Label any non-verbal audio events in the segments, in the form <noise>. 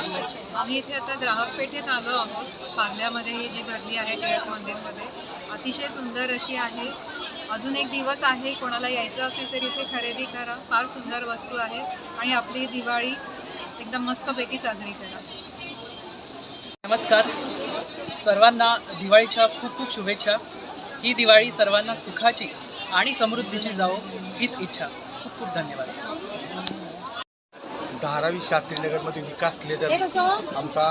इच्छा आम्ही इथे आता ग्राहक पेठेत आलो आहोत. पार्ल्यामध्ये ही जी गर्दी आहे टिळक मंदिरमध्ये अतिशय सुंदर अशी आहे. अजून एक दिवस आहे कोणाला यायचं असेल तर इथे खरेदी करा. फार सुंदर वस्तू आहे आणि आपली दिवाळी एकदम मस्तपैकी साजरी करा. नमस्कार. सर्वांना दिवाळीच्या खूप खूप शुभेच्छा. ही दिवाळी सर्वांना सुखाची आणि समृद्धीची जावो हीच इच्छा. खूप खूप धन्यवाद. धारावी शास्त्रीनगरमध्ये विकास लेदर आमचा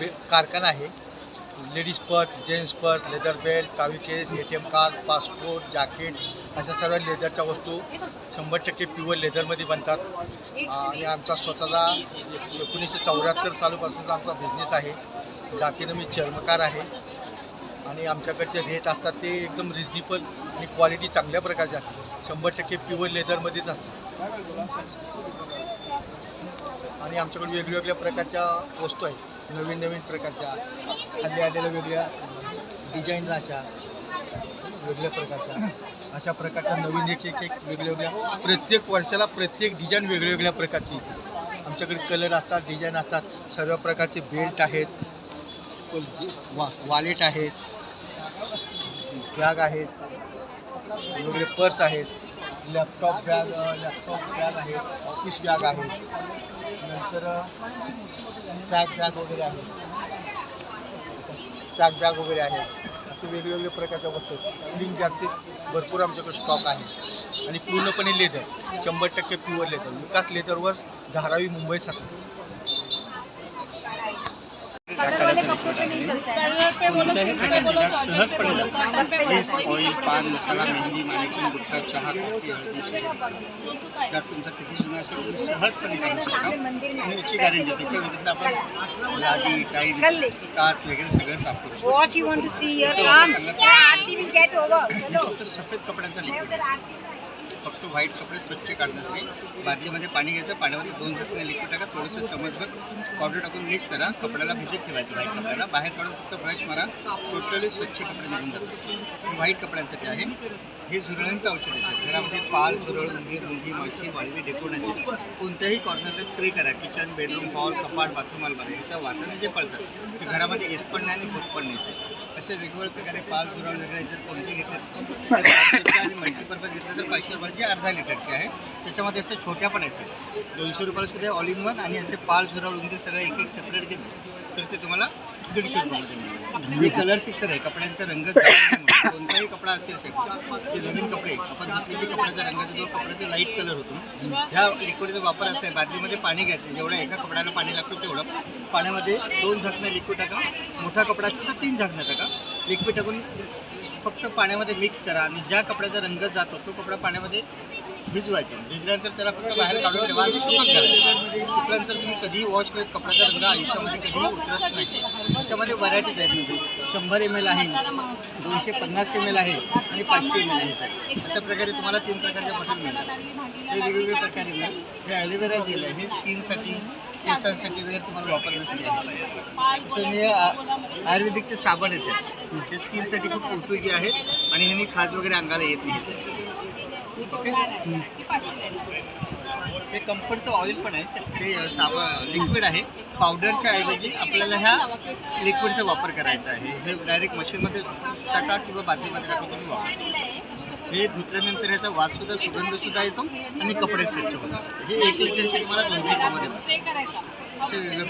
बे कारखाना आहे. Ladies purse gents purse leather belt चावी case A T M card passport jacket अशा सर्व लेदरच्या वस्तू शंभर टक्के प्युअर लेदरमध्ये बनतात. आणि आमचा स्वतःचा एकोणीसशे चौऱ्याहत्तर सालापासूनचा आमचा बिझनेस आहे. जातीनं मी चर्मकार आहे. आणि आमच्याकडचे रेट असतात ते एकदम रिजनेबल आणि क्वालिटी चांगल्या प्रकारची असते शंभर टक्के प्युअर लेदरमध्येच असते आणि आमच्याकडे वेगवेगळ्या प्रकारच्या वस्तू आहेत. नवीन नवीन प्रकारच्या. खाली आलेल्या वेगळ्या डिझाईन अशा वेगळ्या प्रकारच्या. अशा प्रकारच्या नवीन एक एक एक वेगवेगळ्या प्रत्येक वर्षाला प्रत्येक डिझाईन वेगवेगळ्या प्रकारची. आमच्याकडे कलर असतात डिझाईन असतात. सर्व प्रकारचे बेल्ट आहेत. वा वॉलेट आहेत. बॅग आहेत. वेगवेगळे पर्स आहेत. लॅपटॉप बॅग लॅपटॉप बॅग आहेत. ऑफिस बॅग आहेत. नंतर सॅक बॅग वगैरे आहे सॅक बॅग वगैरे आहे असे वेगवेगळे प्रकारच्या वस्तू आहेत. स्लिंग बॅगचे भरपूर आमच्याकडे स्टॉक आहे. आणि पूर्णपणे लेदर शंभर टक्के प्युअर लेदर विकास लेदरवर धारावी मुंबई साखर कोणत्याही प्रकारची डाग सहजपणे जातात केस ऑइल पान मसाला मेहंदी मानेचन गुटखा चहा कॉफी हळदी त्यात तुमचा किती जुना असेल सहजपणे काढू शकता. आणि याची गॅरंटी त्याच्या व्यतिरिक्त आपण लादी टाईल्स काच वगैरे सगळं साफ करू शकतो. सफेद कपड्यांचा लिक्विड फक्त व्हाईट कपडे स्वच्छ काढण्यासाठी बादलीमध्ये पाणी घ्यायचं पाण्यामध्ये दोन झटके लिक्विड टाका थोडंसं चमचभर पावडर टाकून मिक्स करा कपड्याला भिजत ठेवायचं व्हाईट कपड्याला. बाहेर काढून फक्त ब्रश मारा टोटली स्वच्छ कपडे निघून जातात. व्हाईट कपड्यांसाठी आहे. हे झुरळांचं औषध आहे घरामध्ये पाल झुरळ उंदीर मुंगी माशी वाळवी डेकोण्याचे कोणत्याही कॉर्नरला स्प्रे करा. किचन बेडरूम हॉल कपाट बाथरूम अलमारी याच्या वासाने जे पडतात ते घरामध्ये येत पण नाही आणि होत पण नाही. असे वेगवेगळ्या प्रकारे पाल झुरळ वगैरे जर कोणते घेतले आणि मल्टीपर्पज घेतले तर पाचशे रुपयाचे अर्धा लिटरचे आहे त्याच्यामध्ये असे छोट्या पण सर दोनशे रुपयाला सुद्धा ऑल इन वन आणि असे पाल झुरळ उंदीर सगळं एक एक सेपरेट घेतले तर ते तुम्हाला दीडशे रुपयामध्ये मिळेल हे कलर पिक्चर आहे कपड्यांचा रंग. <laughs> कोणताही कपडा असेल साहेब जे नवीन कपडे आपण घेतलेली की कपड्याचा रंगाचा जो कपड्याचा लाइट कलर होतो ह्या लिक्विडचा वापर असा आहे बादलीमध्ये पाणी घ्यायचं जेवढं एका कपड्याला पाणी लागतं तेवढं. पाण्यामध्ये दोन झाकणं लिक्विड टाका मोठा कपडा असेल तर तीन झाकणं टाका. लिक्विड टाकून फक्त पाण्यामध्ये मिक्स करा आणि ज्या कपड्याचा रंग जातो तो कपडा पाण्यामध्ये भिजवायचं. भिजल्यानंतर त्याला फक्त बाहेर काढून ठेवा आणि सुकत घालायचं सुकल्यानंतर तुम्ही कधीही वॉश करत कपड्याचा रंग आयुष्यामध्ये कधीही उतरत नाही. त्याच्यामध्ये व्हरायटीज आहेत. म्हणजे शंभर एम एल आहे दोनशे पन्नास एम एल आहे आणि पाचशे एम एल आहे. सर अशा प्रकारे तुम्हाला तीन प्रकारचे बटन मिळतात. हे वेगवेगळे प्रकारे मिळेल हे ॲलोवेरा जेल आहे. हे स्किनसाठी केसांसाठी वगैरे तुम्हाला वापरण्यासाठी आहे. सर हे आयुर्वेदिकचे साबण आहे सर हे स्किनसाठी खूप उपयोगी आहेत आणि ह्यांनी खाज वगैरे अंगाला येत नाही. सर ते कम्फर्टचं ऑइल पण आहे सर ते साबण लिक्विड आहे. पावडरच्या ऐवजी आपल्याला ह्या लिक्विडचा वापर करायचा आहे. हे डायरेक्ट मशीनमध्ये टाका किंवा बादलीमध्ये टाका तुम्ही वापर. हे धुतल्यानंतर ह्याचा वाससुद्धा सुगंधसुद्धा येतो आणि कपडे स्वच्छ होतात हे एक लिटरचे तुम्हाला दोनशे रुपयामध्ये असे वेगळे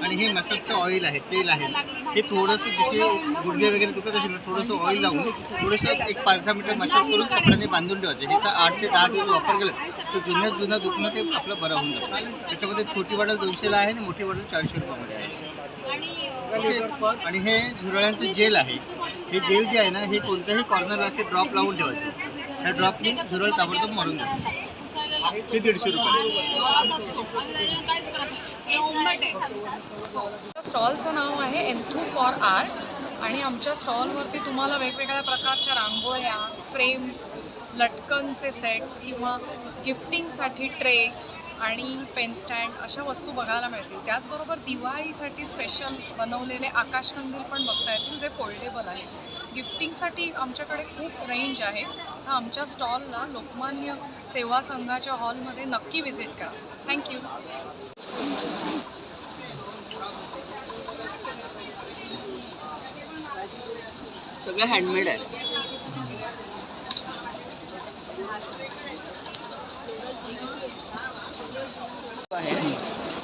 आणि हे मसाजचं ऑइल आहे तेल आहे. हे थोडंसं जिथे गुडघे वगैरे दुखत असेल ना थोडंसं ऑइल लावून थोडंसं एक पाच दहा मिनटं मसाज करून कपड्याने बांधून ठेवायचं. ह्याचा आठ ते दहा दिवस वापर केला तर जुन्या जुनं दुखणं ते आपलं बरं होऊन जातं. त्याच्यामध्ये छोटी बॉटल दोनशेला आहे आणि मोठी बॉटल चारशे रुपयामध्ये आहे. आणि हे झुरळ्यांचं जेल आहे. हे जेल जे आहे ना हे कोणत्याही कॉर्नरला असे ड्रॉप लावून ठेवायचं. ह्या ड्रॉपनी झुरळ ताबडतोब मारून द्यायचं हे दीडशे रुपये. स्टॉलचं नाव आहे एन्थू फॉर आर्ट आणि आमच्या स्टॉलवरती तुम्हाला वेगवेगळ्या प्रकारच्या रांगोळ्या फ्रेम्स लटकनचे सेट्स किंवा गिफ्टिंगसाठी ट्रे आणि पेन स्टँड अशा वस्तू बघायला मिळतील. त्याचबरोबर दिवाळीसाठी स्पेशल बनवलेले आकाशकंदील पण बघता येतील जे फोल्डेबल आहे. गिफ्टिंगसाठी आमच्याकडे खूप रेंज आहे. तर आमच्या स्टॉलला लोकमान्य सेवा संघाच्या हॉलमध्ये नक्की विजिट करा. थँक्यू सगळं हँडमेड आहे.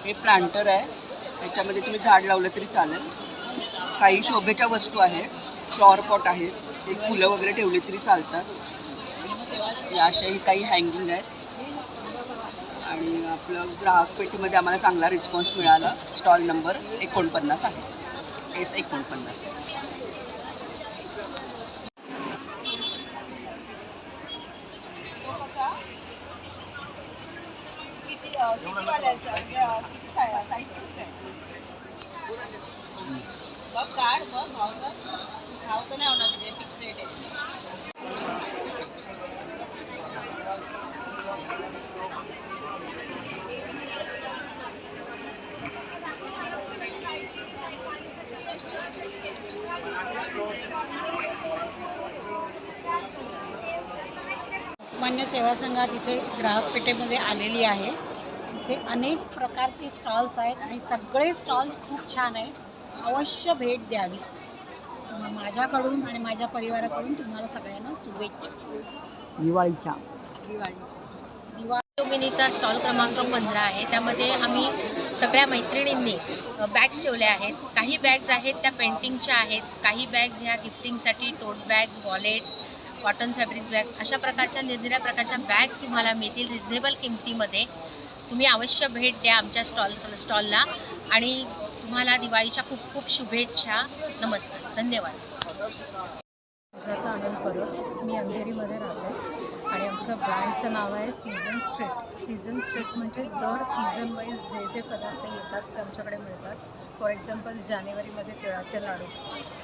हे प्लांटर आहे. याच्यामध्ये तुम्ही झाड लावलं तरी चालेल. काही शोभेच्या वस्तू आहेत. फ्लॉवर पॉट आहेत. एक फुलं वगैरे ठेवली तरी चालतात. या अशाही काही हँगिंग आहेत. आणि आपलं ग्राहक पेठीमध्ये आम्हाला चांगला रिस्पॉन्स मिळाला. स्टॉल नंबर एकोणपन्नास आहे. एस एकोणपन्नास. लोकमान्य सेवा संघात इथे ग्राहक पेठेमध्ये आलेली आहे. इथे अनेक प्रकारचे स्टॉल्स आहेत आणि सगळे स्टॉल्स खूप छान आहेत. अवश्य भेट द्यावी. माझ्याकडून आणि माझ्या परिवाराकडून तुम्हाला सगळ्यांना शुभेच्छा. दिवाळीच्या. दिवाळीच्या. दिवाळी योगिनीचा स्टॉल क्रमांक पंधरा आहे. त्यामध्ये आम्ही सगळ्या मैत्रिणींनी बॅग्स ठेवल्या आहेत. काही बॅग्स आहेत त्या पेंटिंगच्या आहेत. काही बॅग्स ह्या गिफ्टिंगसाठी tote bags wallets cotton fabrics bag अशा प्रकारच्या निरनिराळ्या प्रकारच्या बॅग्स तुम्हाला मिळतील रिझनेबल किमतीमध्ये. तुम्ही अवश्य भेट द्या आमच्या स्टॉल स्टॉलला आणि तुम्हाला दिवाळीच्या खूप खूप शुभेच्छा. नमस्कार. धन्यवाद. माझा आनंद परब मी अंधेरीमध्ये राहते. आणि आमच्या ब्रँडचं नाव आहे सीझन स्ट्रीट सीझन स्ट्रीट म्हणजे दर सीझन वाईज जे जे पदार्थ येतात ते आमच्याकडे मिळतात. फॉर एक्झाम्पल जानेवारीमध्ये तिळाचे लाडू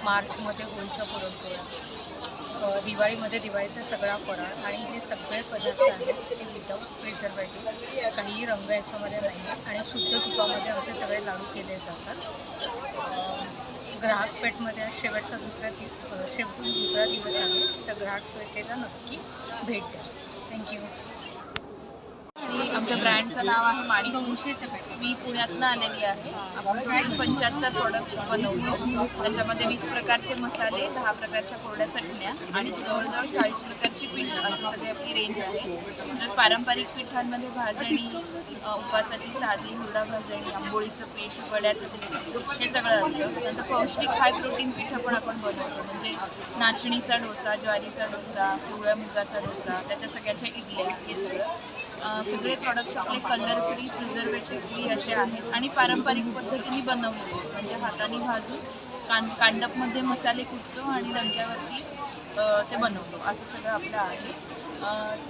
मार्चमध्ये होळीच्या पुरणपोळ्या दिवाळीमध्ये दिवाळीचा सगळा फराळ आणि हे सगळे पदार्थ आहेत ते विदाऊट प्रिझर्वेटिव्ह काहीही रंग याच्यामध्ये नाही आणि शुद्ध तुपामध्ये आमचे सगळे लाडू केले जातात. ग्राहक पेठमध्ये आज शेवटचा दुसरा दि शेवटून दुसरा दिवस आहे तर ग्राहक पेठेला नक्की भेट द्या. थँक्यू आणि आमच्या ब्रँडचं नाव आहे माणिक मी पुण्यातनं आलेली आहे. आपण पंच्याहत्तर प्रोडक्ट्स बनवतो. त्याच्यामध्ये वीस प्रकारचे मसाले दहा प्रकारच्या कोरड्या चटण्या आणि जवळजवळ चाळीस प्रकारची पीठ असं सगळी आपली रेंज आहे. परत पारंपरिक पिठांमध्ये भाजणी उपवासाची साधी हुरडा भाजणी आंबोळीचं पीठ वड्याचं पीठ हे सगळं असतं. नंतर पौष्टिक हाय प्रोटीन पिठं पण आपण बनवतो. म्हणजे नाचणीचा डोसा ज्वारीचा डोसा पिवळ्या मुगाचा डोसा त्याच्या सगळ्याच्या इडल्या हे सगळं. सगळे प्रॉडक्ट्स आपले कलर फ्री प्रिझर्वेटिव्ह फ्री असे आहेत आणि पारंपरिक पद्धतीने बनवलेले आहेत. म्हणजे हाताने भाजून कां कांडपमध्ये मसाले कुटतो आणि दंग्यावरती ते बनवतो. असं सगळं आपलं आहे.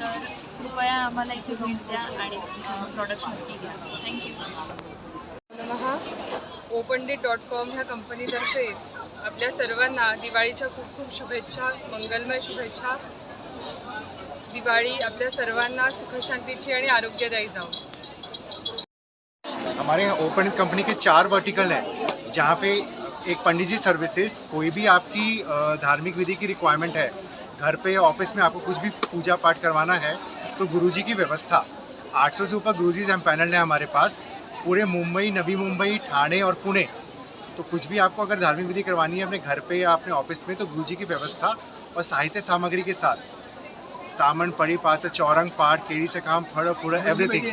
तर कृपया आम्हाला इथे भेट द्या आणि प्रॉडक्ट्स नक्की घ्या. Thank you open day dot com ह्या कंपनीतर्फे आपल्या सर्वांना दिवाळीच्या खूप खूप शुभेच्छा मंगलमय शुभेच्छा. दिवाळी आपल्या सर्वांना सुखशांतीची आणि आरोग्यदायी जाऊ हमारे यहाँ ओपन कंपनी के चार वर्टिकल हैं जहाँ पे एक पंडित जी सर्विसेज कोई भी आपकी धार्मिक विधि की रिक्वायरमेंट है घर पे ऑफिस में आपको कुछ भी पूजा पाठ करवाना है तो गुरुजी की व्यवस्था। 800 से ऊपर गुरुजी हम पैनल हैं हमारे पास पूरे मुंबई नवी मुंबई ठाणे और पुणे। तो कुछ भी आपको अगर धार्मिक विधि करवानी है अपने घर पे या अपने ऑफिस में तो गुरुजी की व्यवस्था और साहित्य सामग्री के साथ। तामन पड़ी पात्र चौरंग पाठ केरी से काम फड़ फुड़ एवरीथिंग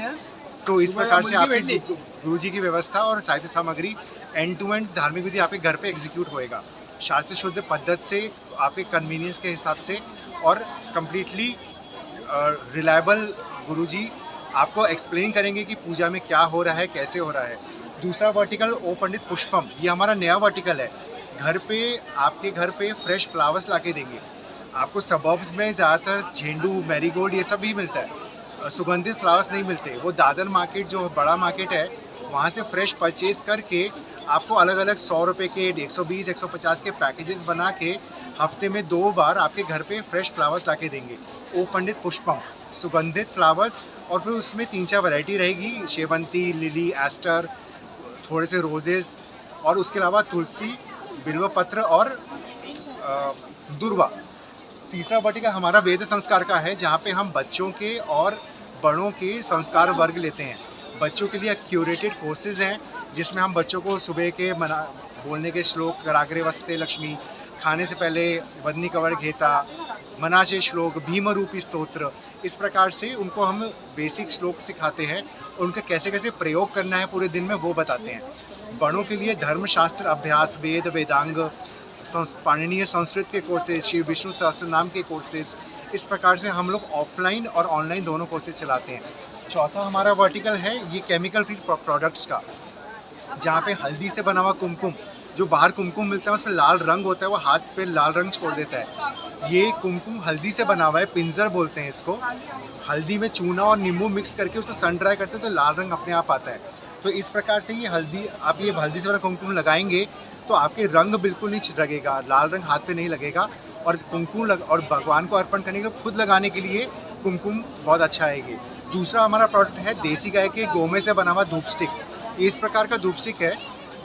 तो इस प्रकार से आपकी गुरु जी की व्यवस्था और साहित्य सामग्री एंड टू एंड धार्मिक विधि आपके घर पे एग्जीक्यूट होएगा। शास्त्र शुद्ध पद्धत से आपके कन्वीनियंस के हिसाब से और कम्प्लीटली रिलायबल गुरु जी आपको एक्सप्लेन करेंगे कि पूजा में क्या हो रहा है कैसे हो रहा है। दूसरा वर्टिकल ओ पंडित पुष्पम ये हमारा नया वर्टिकल है। घर पे आपके घर पे फ्रेश फ्लावर्स ला के देंगे। आपको सबर्ब्स में ज़्यादातर झेंडू मैरीगोल्ड ये सब भी मिलता है। सुगंधित फ्लावर्स नहीं मिलते। वो दादर मार्केट जो बड़ा मार्केट है, वहाँ से फ्रेश परचेज करके आपको अलग अलग सौ रुपये के, एक सौ बीस, एक सौ पचास के पैकेजेस बना के हफ़्ते में दो बार आपके घर पे फ्रेश फ्लावर्स ला के देंगे। ओ पंडित पुष्पम, सुगंधित फ्लावर्स और फिर उसमें तीन चार वैरायटी रहेगी। शेवंती लिली एस्टर थोड़े से रोजेस और उसके अलावा तुलसी बिल्व पत्र और दुर्वा। तीसरा वर्टिकल हमारा वेद संस्कार का है, जहाँ पे हम बच्चों के और बड़ों के संस्कार वर्ग लेते हैं। बच्चों के लिए क्यूरेटेड कोर्सेज हैं, जिसमें हम बच्चों को सुबह के मना, बोलने के श्लोक, कराग्रे वस्ते लक्ष्मी, खाने से पहले वदनी कवर घेता, मनाचे श्लोक भीम रूपी स्त्रोत्र इस प्रकार से उनको हम बेसिक श्लोक सिखाते हैं और उनका कैसे कैसे प्रयोग करना है पूरे दिन में वो बताते हैं। बड़ों के लिए धर्मशास्त्र, अभ्यास, वेद, वेदांग पाणनीय संस्कृत के कोर्सेज श्री विष्णु सहस्त्र नाम के कोर्सेज इस प्रकार से हम लोग ऑफलाइन और ऑनलाइन दोनों कोर्सेज चलाते हैं। चौथा हमारा वर्टिकल है, ये केमिकल फ्री प्रोडक्ट्स का, जहाँ पे हल्दी से बना हुआ कुमकुम, जो बाहर कुमकुम मिलता है, उसमें लाल रंग होता है, वो हाथ पे लाल रंग छोड़ देता है। ये कुमकुम हल्दी से बना हुआ है, पिंजर बोलते हैं इसको। हल्दी में चूना और नींबू मिक्स करके उसको सन ड्राई करते हैं तो लाल रंग अपने आप आता है। तो इस प्रकार से ये हल्दी, आप ये हल्दी से बना कुमकुम लगाएँगे तो आपके रंग बिल्कुल नहीं लगेगा लाल रंग हाथ पे नहीं लगेगा और कुमकुम लग, और भगवान को अर्पण करने के खुद लगाने के लिए कुमकुम बहुत अच्छा आएगी। दूसरा हमारा प्रोडक्ट है देसी गाय के गोमे से बना हुआ धूप स्टिक इस प्रकार का धूप स्टिक है।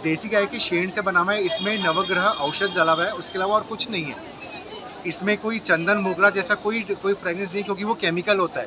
देसी गाय के शेण से बना हुआ है, इसमें नवग्रह औषध डला हुआ है, उसके अलावा और कुछ नहीं है। इसमें कोई चंदन मोगरा जैसा कोई कोई फ्रेगनेंस नहीं, क्योंकि वो केमिकल होता है।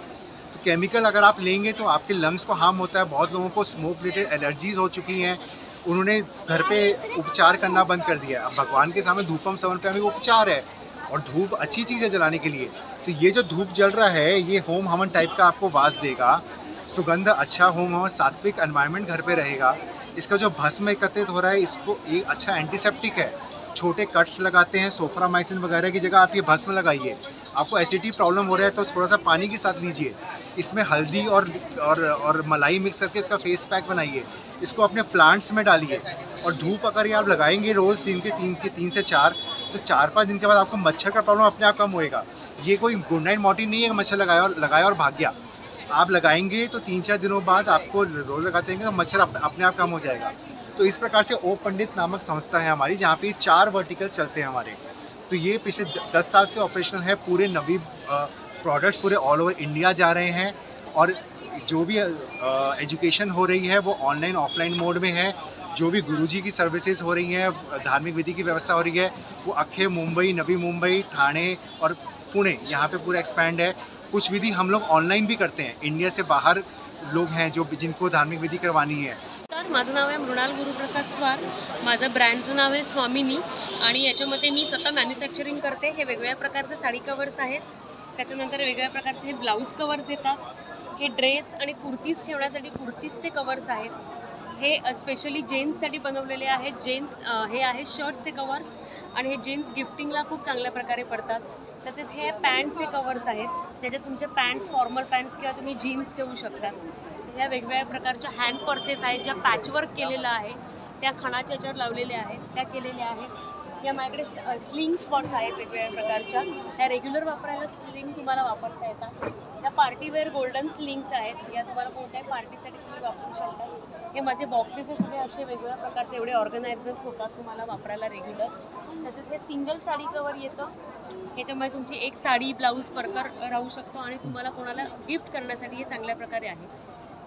तो केमिकल अगर आप लेंगे तो आपके लंग्स को हार्म होता है, बहुत लोगों को स्मोक रिलेटेड एलर्जीज हो चुकी हैं उन्होंने घर पे उपचार करना बंद कर दिया अब भगवान के सामने धूपम सवन पे हमें उपचार है और धूप अच्छी चीज़ है जलाने के लिए। तो ये जो धूप जल रहा है, ये होम हवन टाइप का आपको वास देगा। सुगंध अच्छा होम हवन, सात्विक एनवायरनमेंट घर पे रहेगा। इसका जो भस्म एकत्रित हो रहा है, इसको एक अच्छा एंटीसेप्टिक है। छोटे कट्स लगाते हैं सोफ्रामाइसिन वगैरह की जगह आप ये भस्म लगाइए। आपको एसिडिटी प्रॉब्लम हो रहा है तो थोड़ा सा पानी के साथ लीजिए। इसमें हल्दी और और और मलाई मिक्स करके इसका फेस पैक बनाइए। इसको अपने प्लांट्स में डालिए और धूप अगर ये आप लगाएँगे रोज़ दिन के तीन के तीन से चार तो चार पाँच दिन के बाद आपको मच्छर का प्रॉब्लम अपने आप कम होएगा। ये कोई गुड नाइट मॉर्टिन नहीं है मच्छर लगाया और लगाया और भाग गया। आप लगाएँगे तो तीन चार दिनों बाद आपको रोज़ लगाते रहेंगे तो मच्छर अप, अपने आप कम हो जाएगा। तो इस प्रकार से ओ पंडित नामक संस्था है हमारी जहाँ पे चार वर्टिकल चलते हैं हमारे। तो ये पिछले दस साल से ऑपरेशनल है पूरे नवी प्रोडक्ट्स पूरे ऑल ओवर इंडिया जा रहे हैं और जो भी एजुकेशन हो रही है वो ऑनलाइन ऑफलाइन मोड में है। जो भी गुरुजी की सर्विसेज हो रही हैं धार्मिक विधि की व्यवस्था हो रही है वो अखे मुंबई नवी मुंबई ठाणे और पुणे यहाँ पे पूरा एक्सपैंड है। कुछ विधि हम लोग ऑनलाइन भी करते हैं। इंडिया से बाहर लोग हैं जो जिनको धार्मिक विधि करवानी है। तर माझं नाव आहे मृणाल गुरुप्रसाद स्वार. माझं ब्रँडचं नाव आहे स्वामिनी. आणि याच्यामध्ये मी स्वतः मॅन्युफॅक्चरिंग करते. हे वेगवेगळ्या प्रकारचे साडी कवर्स आहेत. त्याच्यानंतर वेगवेगळ्या प्रकारचे हे ब्लाऊज कवर्स येतात. हे ड्रेस आणि कुर्तीज ठेवण्यासाठी कुर्तीजचे कवर्स आहेत. हे स्पेशली जेन्ट्ससाठी बनवलेले आहेत. जेन्ट्स हे आहेत शर्ट्सचे कवर्स आणि हे जेन्ट्स गिफ्टिंगला खूप चांगल्या प्रकारे पडतात. तसेच हे पॅन्टचे कवर्स आहेत. त्याच्यात तुमचे पॅन्ट्स फॉर्मल पॅन्ट्स किंवा तुम्ही जीन्स ठेवू शकता. ह्या वेगवेगळ्या प्रकारच्या हँड पर्सेस आहेत. ज्या पॅचवर्क केलेलं आहे त्या खणाच्या याच्यावर लावलेल्या आहेत. त्या केलेल्या आहेत. या माझ्याकडे स्लिंग स्पॉट्स आहेत वेगवेगळ्या प्रकारच्या. ह्या रेग्युलर वापरायला स्लिंग तुम्हाला वापरता येतात. त्या पार्टीवेअर गोल्डन स्लिंग्स आहेत. या तुम्हाला कोणत्याही पार्टीसाठी तुम्ही वापरू शकता. हे माझे बॉक्सेस सगळे असे वेगवेगळ्या प्रकारचे एवढे ऑर्गनायझर्स होतात तुम्हाला वापरायला रेग्युलर तसेच हे सिंगल साडी कवर येतं. याच्यामध्ये तुमची एक साडी ब्लाऊज प्रकार राहू शकतो आणि तुम्हाला कोणाला गिफ्ट करण्यासाठी हे चांगल्या प्रकारे आहे.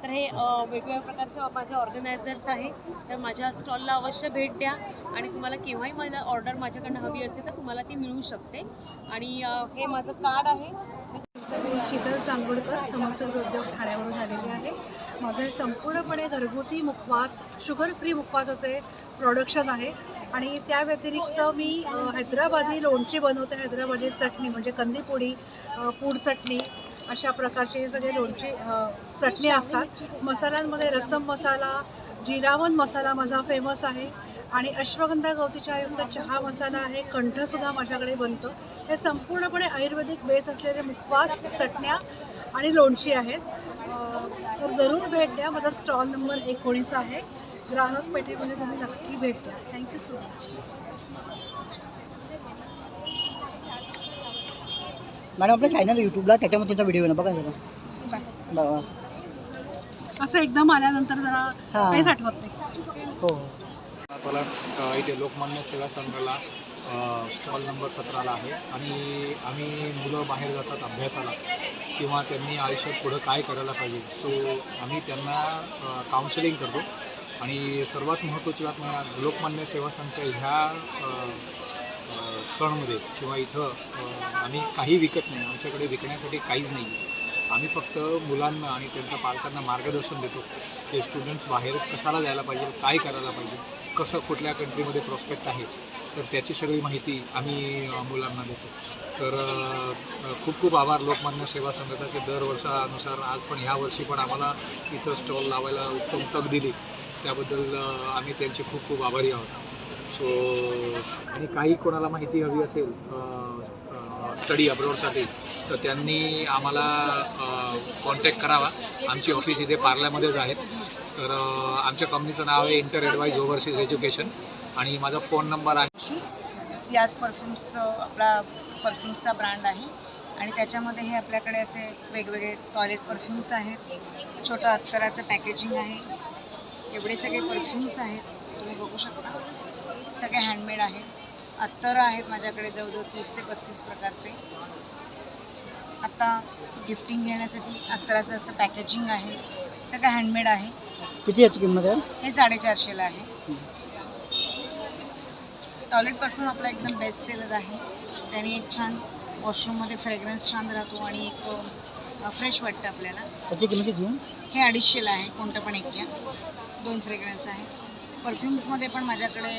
तर हे वेगवेगळ्या प्रकारचे माझे ऑर्गनायझर्स आहे. तर माझ्या स्टॉलला अवश्य भेट द्या. आणि तुम्हाला केव्हाही मला ऑर्डर माझ्याकडनं हवी असेल तर तुम्हाला ती मिळू शकते. आणि हे माझं कार्ड आहे. मी शीतल चांदोडकर समर्थ उद्योग ठाण्यावरून आलेले आहे. माझं हे संपूर्णपणे घरगुती मुखवास शुगर फ्री मुखवासाचे प्रोडक्शन आहे. आणि त्या व्यतिरिक्त मी हैदराबादी लोणची बनवते. हैदराबादी चटणी म्हणजे कंदीपोळी पूड चटणी अशा प्रकारचे सगळे लोणचे चटणी असतात. मसाल्यांमध्ये रसम मसाला जिरावन मसाला माझा फेमस आहे. आणि अश्वगंधा गवती चहायुक्त चहा मसाला आहे. कंठसुद्धा माझ्याकडे बनतो. हे संपूर्णपणे आयुर्वेदिक बेस असलेले मुखवास चटण्या आणि लोणची आहेत. तर जरूर भेट द्या. माझा स्टॉल नंबर एकोणीस आहे. ग्राहक पेठेमध्ये तुम्ही नक्की भेट द्या. Thank you so much madam आपलं चॅनल यूट्यूबला त्याच्यामध्ये तुमचा व्हिडिओ आहे ना बघा जरा. बघा. असं एकदम आल्यानंतर जरा हां. काहीच आठवत नाही. हो. मला अ, इथे लोकमान्य सेवा संघाला स्टॉल नंबर सतराला आहे. आणि आम्ही मुलं बाहेर जातात अभ्यासाला. किंवा त्यांनी आयुष्यात पुढं काय करायला पाहिजे. सो आम्ही त्यांना काउन्सिलिंग करतो. आणि सर्वात महत्त्वाची बात म्हणजे लोकमान्य सेवा संघच्या ह्या अ, सणमध्ये किंवा इथं आम्ही काही विकत नाही. आमच्याकडे विकण्यासाठी काहीच नाही आहे. आम्ही फक्त मुलांना आणि त्यांच्या पालकांना मार्गदर्शन देतो की स्टुडंट्स बाहेर कशाला जायला पाहिजे काय करायला पाहिजे कसं कुठल्या कंट्रीमध्ये प्रॉस्पेक्ट आहे तर त्याची सगळी माहिती आम्ही मुलांना देतो. तर खूप खूप आभार लोकमान्य सेवा संघाचा की दर वर्षानुसार आज पण ह्या वर्षी पण आम्हाला इथं स्टॉल लावायला उत्तम तक दिली. त्याबद्दल आम्ही त्यांचे खूप खूप आभारी आहोत. सो आणि काही कोणाला माहिती हवी असेल स्टडी अब्रॉडसाठी तर त्यांनी आम्हाला कॉन्टॅक्ट करावा. आमची ऑफिस इथे पार्ल्यामध्येच आहे. तर आमच्या कंपनीचं नाव आहे इंटर ॲडवाईज ओव्हरसीज एज्युकेशन आणि माझा फोन नंबर आहे. सियाज परफ्युम्सचं आपला परफ्युम्सचा ब्रँड आहे. आणि त्याच्यामध्ये हे आपल्याकडे असे वेगवेगळे टॉयलेट परफ्युम्स आहेत. छोटं अत्तराचं पॅकेजिंग आहे. एवढे सगळे परफ्युम्स आहेत. तुम्ही बघू शकता. सगळे हँडमेड आहेत. अत्तरं आहेत माझ्याकडे जवळजवळ तीस ते पस्तीस प्रकारचे. आत्ता गिफ्टिंग घेण्यासाठी अत्तराचं असं पॅकेजिंग आहे. सगळं हँडमेड आहे. किती याची किंमत आहे? हे साडेचारशेला आहे. टॉयलेट परफ्यूम आपला एकदम बेस्ट सेलर आहे. त्याने एक छान वॉशरूममध्ये फ्रेग्रन्स छान राहतो आणि एक फ्रेश वाटतं आपल्याला. हे अडीचशेला आहे कोणतं पण एक घ्या. दोन फ्रेग्रन्स आहे. परफ्युम्समध्ये पण माझ्याकडे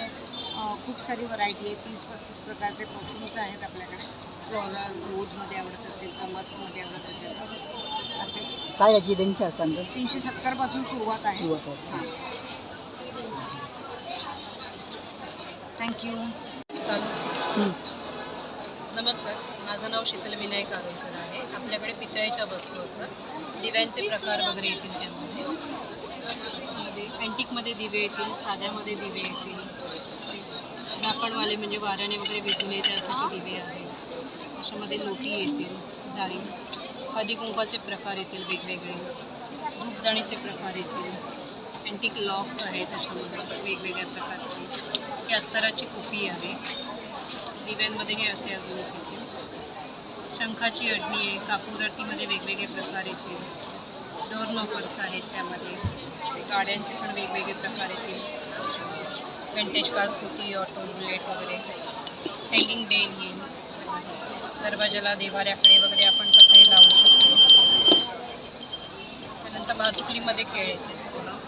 खूप सारी व्हरायटी आहे. तीस पस्तीस प्रकारचे परफ्युम्स आहेत आपल्याकडे. फ्लोरल वूडमध्ये आवडत असेल तर मस्कमध्ये आवडत असेल तर असे काय याची रेंज काय असतात तीनशे सत्तरपासून सुरुवात आहे. सुरुवात आहे. थँक्यू नमस्कार. माझं नाव शीतल विनायक आरोलकर आहे. आपल्याकडे पितळेच्या वस्तू असतात. दिव्यांचे प्रकार वगैरे येतील त्यामध्ये. अँटिकमध्ये दिवे येतील साध्यामध्ये दिवे येतील. झाकणवाले म्हणजे वाऱ्याने वगैरे विजू नये त्यासाठी दिवे आहेत. त्याच्यामध्ये लोटी येतील जाळी. हळदी कुंकाचे प्रकार येतील वेगवेगळे. धूपदाणीचे प्रकार येतील. अँटिक लॉक्स आहेत त्याच्यामध्ये वेगवेगळ्या प्रकारचे. ही अत्तराची कुपी आहे. दिव्यांमध्ये हे असे अजून येतील. शंखाची अडणी आहे कापूर आरतीमध्ये वेगवेगळे प्रकार येतील. डोर नॉपर्स आहेत त्यामध्ये. गाड्यांचे पण वेगवेगळे प्रकार येतील. Vintage car scooty auto bullet वगैरे. हँगिंग बेल येईल दरवाजाला देवाऱ्याकडे वगैरे आपण कसंही लावू शकतो. त्यानंतर भातुकलीमध्ये खेळ येते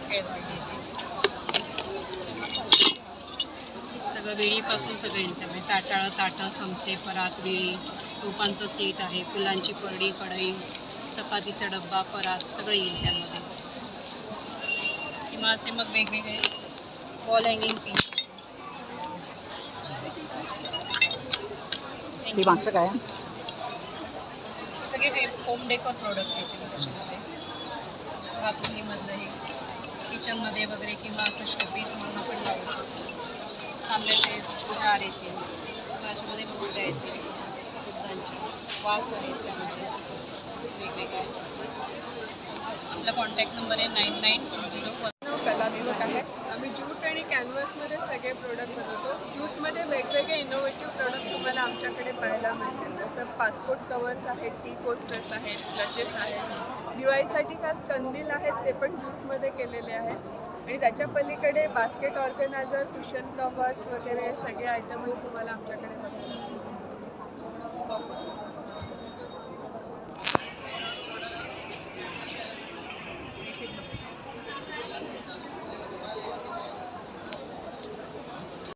खेळवाडी येते सगळं वेळीपासून सगळं येईल म्हणजे ताटाळं ताटं चमचे परात वेळी. टोपांचं सीट आहे. फुलांची परडी कढई चपातीचा डब्बा परात सगळं येईल त्यामध्ये. किंवा असे मग वेगवेगळे वॉल हँगिंग पीस ते मागचं काय? सगळे हे। होम डेकोर प्रोडक्ट येतील त्याच्यामध्ये भातुकलीमधलं हे किचनमध्ये वगैरे किंवा असं शोपीस म्हणून आपण लावू शकतो तांब्याचे जार येतील त्याच्यामध्ये मुद्द्या येतील बुद्धांचे वास आहेत त्यामध्ये वेगवेगळे आपला कॉन्टॅक्ट नंबर आहे नाईन नाईन टू झिरो कला देवक आहे आम्ही ज्यूट आणि कॅनव्हसमध्ये सगळे प्रोडक्ट बनवतो. ज्यूटमध्ये वेगवेगळे इनोव्हेटिव्ह प्रोडक्ट तुम्हाला आमच्याकडे पाहायला मिळतील. जसं पासपोर्ट कवर्स आहेत टी कोस्टर्स आहेत क्लचेस आहेत. दिवाळीसाठी खास कंदील आहेत ते पण ज्यूटमध्ये केलेले आहेत. आणि त्याच्या पलीकडे बास्केट ऑर्गनायझर कुशन कवर्स वगैरे सगळे आयटमही तुम्हाला आमच्याकडे बघायला